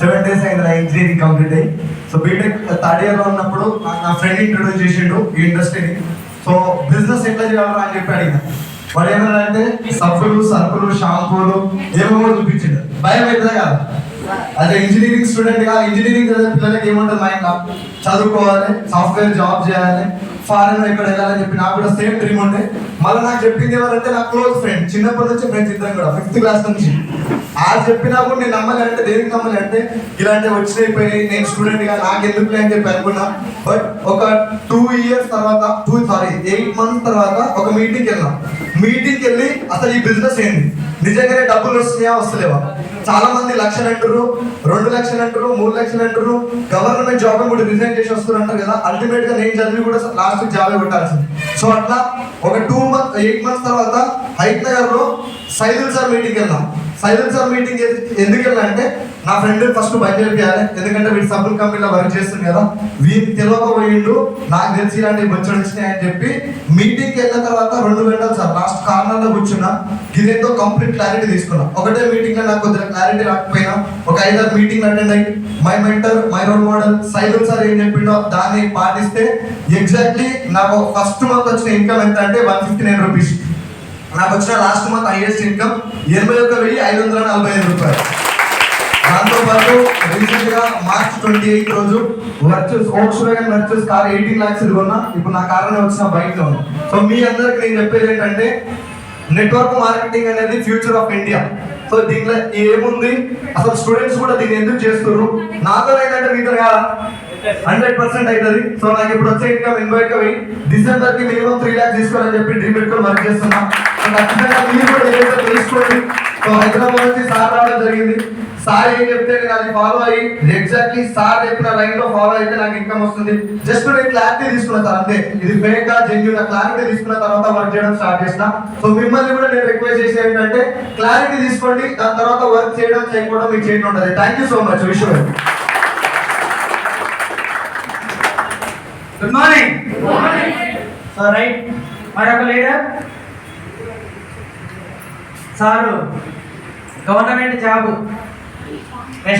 Seven days అయింది నా engineering complete అయ్యి. సో బీటెక్ థర్డ్ ఇయర్లో ఉన్నప్పుడు నా ఫ్రెండ్ ఇంట్రొడ్యూస్ చేసిండు ఈ ఇండస్ట్రీని సో బిజినెస్ ఎట్లా చేయాలని అని చెప్పి అడిగిన. వాడు ఏమన్నాడంటే సబ్బులు సరుకులు షాంపూలు ఏమేమో చూపించిండు. భయం అవుతుందా కాదు? అదే ఇంజనీరింగ్ స్టూడెంట్గా ఇంజనీరింగ్ చదివే పిల్లలకి ఏముంటుంది మైండ్ చదువుకోవాలి సాఫ్ట్వేర్ జాబ్ చేయాలి ఫారెన్ ఇక్కడ వెళ్ళాలని చెప్పి నాకు కూడా సేమ్ డ్రీమ్ ఉండే. మళ్ళీ నాకు చెప్పింది ఎవరంటే నా క్లోజ్ ఫ్రెండ్ చిన్నప్పటి నుంచి ఫ్రెండ్స్ ఇద్దరం కూడా ఫిఫ్త్ క్లాస్ నుంచి. ఆ చెప్పినా కూడా నేను నమ్మలే అంటే దేనికి నమ్మలే అంటే ఇలాంటివి వచ్చినాయిపోయి నేను స్టూడెంట్గా నాకు ఎందుకు అని చెప్పి అనుకున్నా. బట్ ఒక టూ ఇయర్స్ తర్వాత టూ సారీ ఎయిట్ మంత్స్ తర్వాత ఒక మీటింగ్కి వెళ్ళాం మీటింగ్కి వెళ్ళి అసలు ఈ బిజినెస్ ఏంటి నిజంగానే డబ్బులు వస్తున్నాయా వస్తలేవా? చాలా మంది లక్షలు అంటారు రెండు లక్షలు అంటారు మూడు లక్షలు అంటారు గవర్నమెంట్ జాబ్ కూడా రిజైన్ చేసి వస్తున్నారు అంటారు కదా అల్టిమేట్గా నేను చదివి కూడా లాస్ట్ జాబ్ కొట్టాల్సింది. సో అట్లా ఒక టూ మంత్ ఎయిట్ మంత్స్ తర్వాత హైదరాబాద్లో సైదుల్ సార్ మీటింగ్ వెళ్దాం. సైదుల్ సార్ మీటింగ్ ఎందుకు వెళ్ళా అంటే నా ఫ్రెండ్ ఫస్ట్ బయలుదేరిపోయాలి. ఎందుకంటే వీడు సబ్బుల్ కంపెనీలో వర్క్ చేస్తుంది కదా. వీరికి తెలియకపోయిండు నాకు తెలిసి ఇలాంటి బొచ్చడు వచ్చినాయని చెప్పి మీటింగ్కి వెళ్ళిన తర్వాత రెండు గంటలు సార్ లాస్ట్ కార్నర్లో కూర్చున్నా. దీనితో కంప్లీట్ క్లారిటీ తీసుకున్నా. ఒకటే మీటింగ్లో నాకు కొద్దిగా క్లారిటీ రాకపోయినా ఒక ఐదారు మీటింగ్ అటెండ్ అయ్యి my mentor my role model Saidul sir ఏం చెప్పిండో దాన్ని పాటిస్తే ఎగ్జాక్ట్లీ నాకు ఫస్ట్ మంత్ వచ్చిన ఇన్కమ్ ఎంత అంటే వన్ ఫిఫ్టీ నైన్ రూపీస్ నాకు వచ్చిన లాస్ట్ మంత్ హైయెస్ట్ ఇన్కమ్ ఎనభై ఒక్క వెయ్యి ఐదు వందల నలభై ఐదు రూపాయలు. దాంతో పాటు రీసెంట్గా మార్చ్ ట్వంటీ ఎయిత్ రోజు Virtus Volkswagen Virtus car eighteen lakhs కొన్నా. ఇప్పుడు నా కార్ వచ్చిన బైక్లో సో మీ అందరికి నేను చెప్పేది ఏంటంటే నెట్వర్క్ మార్కెటింగ్ అనేది ఫ్యూచర్ ఆఫ్ ఇండియా సో దీంట్లో ఏముంది? అసలు స్టూడెంట్స్ కూడా దీన్ని ఎందుకు చేస్తున్నారు నాతో ఏంటంటే మీతో కాదా హండ్రెడ్ పర్సెంట్ అవుతుంది. సో నాకు ఇప్పుడు వచ్చే ఇన్కమ్ ఎనభై ఒక్క వెయ్యి. డిసెంబర్కి మినిమం త్రీ లాక్స్ తీసుకోవాలని చెప్పి డ్రీమ్ పెట్టుకొని వర్క్ చేస్తున్నా. ఖచ్చితంగా మీరు కూడా ఏదైతే తెలుసుకోండి. సో హైదరాబాద్ నుంచి సార్ రావడం జరిగింది. సార్ ఏం చెప్తే నేను అది ఫాలో అయ్యి ఎగ్జాక్ట్లీ సార్ చెప్పిన లైన్లో ఫాలో అయితే నాకు ఇన్కమ్ వస్తుంది. జస్ట్ నేను క్లారిటీ తీసుకున్నా సార్ అంతే. ఇది ఫేక్గా జెన్యున్ క్లారిటీ తీసుకున్న తర్వాత వర్క్ చేయడం స్టార్ట్ చేసిన. సో మిమ్మల్ని కూడా నేను రిక్వెస్ట్ చేసేది ఏంటంటే క్లారిటీ తీసుకోండి దాని తర్వాత వర్క్ చేయడం చేయకపోవడం మీకు చేయడం ఉంటుంది. థ్యాంక్ యూ సో మచ్ విషయం గుడ్ మార్నింగ్ సార్ రైట్ మరొక లీడర్ సారు గవర్నమెంట్ జాబు